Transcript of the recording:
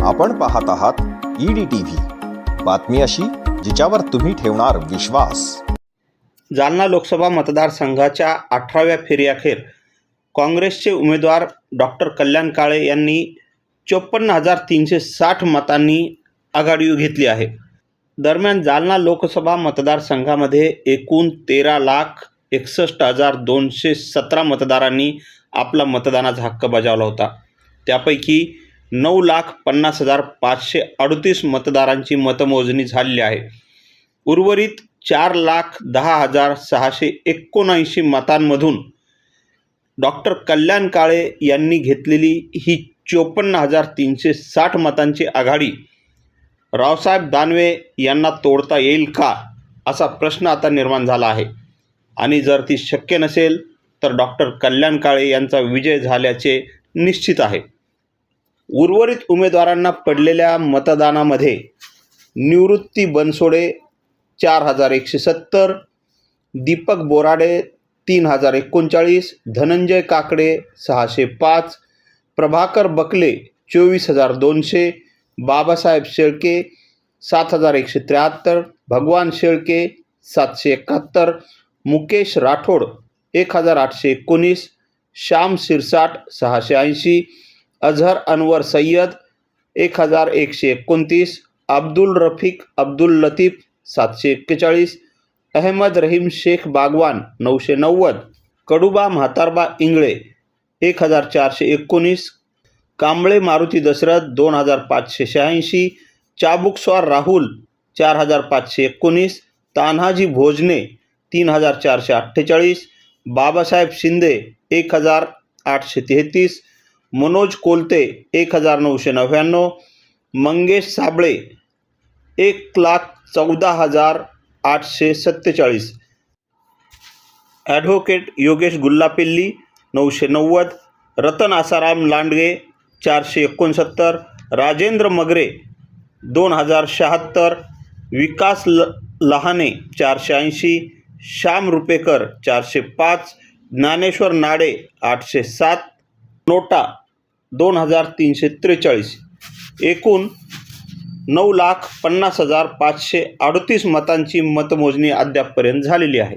आपण पाहत आहात ईडी टीव्ही बातमी अशी जिच्यावर तुम्ही ठेवणार विश्वास. जालना लोकसभा मतदारसंघाच्या अठराव्या फेरीअखेर काँग्रेसचे उमेदवार डॉक्टर कल्याण काळे यांनी चोपन्न हजार तीनशे साठ मतांनी आघाडी घेतली आहे. दरम्यान जालना लोकसभा मतदारसंघामध्ये एकूण तेरा लाख एकसष्ट हजार दोनशे सतरा मतदारांनी आपला मतदानाचा हक्क बजावला होता. त्यापैकी नऊ लाख पन्नास हजार पाचशे अडतीस मतदारांची मतमोजणी झालेली आहे. उर्वरित चार लाख दहा हजार सहाशे एकोणऐंशी मतांमधून डॉक्टर कल्याण काळे यांनी घेतलेली ही चोपन्न हजार तीनशे साठ मतांची आघाडी रावसाहेब दानवे यांना तोडता येईल का असा प्रश्न आता निर्माण झाला आहे. आणि जर ती शक्य नसेल तर डॉक्टर कल्याण काळे यांचा विजय झाल्याचे निश्चित आहे. उर्वरित उमेदवारांना पडलेल्या मतदानामध्ये निवृत्ती बनसोडे चार हजार एकशे सत्तर दीपक बोराडे तीन हजार एकोणचाळीस धनंजय काकडे सहाशे पाच प्रभाकर बकले चोवीस हजार दोनशे बाबासाहेब शेळके सात हजार एकशे त्र्याहत्तर भगवान शेळके सातशे एकाहत्तर मुकेश राठोड एक हजार आठशे एकोणीस श्याम शिरसाट सहाशे ऐंशी अझहर अनवर सय्यद एक हजार एकशे एकोणतीस अब्दुल रफिक अब्दुल लतीफ सातशे एक्केचाळीस अहमद रहीम शेख बागवान नऊशे नव्वद कडुबा म्हातारबा इंगळे एक हजार चारशे एकोणीस कांबळे मारुती दशरथ दोन हजार पाचशे शहाऐंशी चाबुकस्वार राहुल चार हजार पाचशे एकोणीस तान्हाजी भोजने तीन हजार चारशे अठ्ठेचाळीस बाबासाहेब शिंदे एक हजार आठशे तेहतीस मनोज कोलते एक हजार नऊशे नव्याण्णव. मंगेश साबळे एक लाख चौदा हजार आठशे सत्तेचाळीस. ॲडव्होकेट योगेश गुल्लापिल्ली नऊशे नव्वद. रतन आसाराम लांडगे चारशे एकोणसत्तर. राजेंद्र मगरे दोन हजार शहात्तर. विकास ल लहाने चारशे ऐंशी. श्याम रुपेकर चारशे पाच. ज्ञानेश्वर नाडे आठशे सात. नोटा दोन हजार तीनशे त्रेचाळीस. एकूण नऊ लाख पन्नास हजार पाचशे अडतीस मतांची मतमोजणी अद्यापपर्यंत झालेली आहे.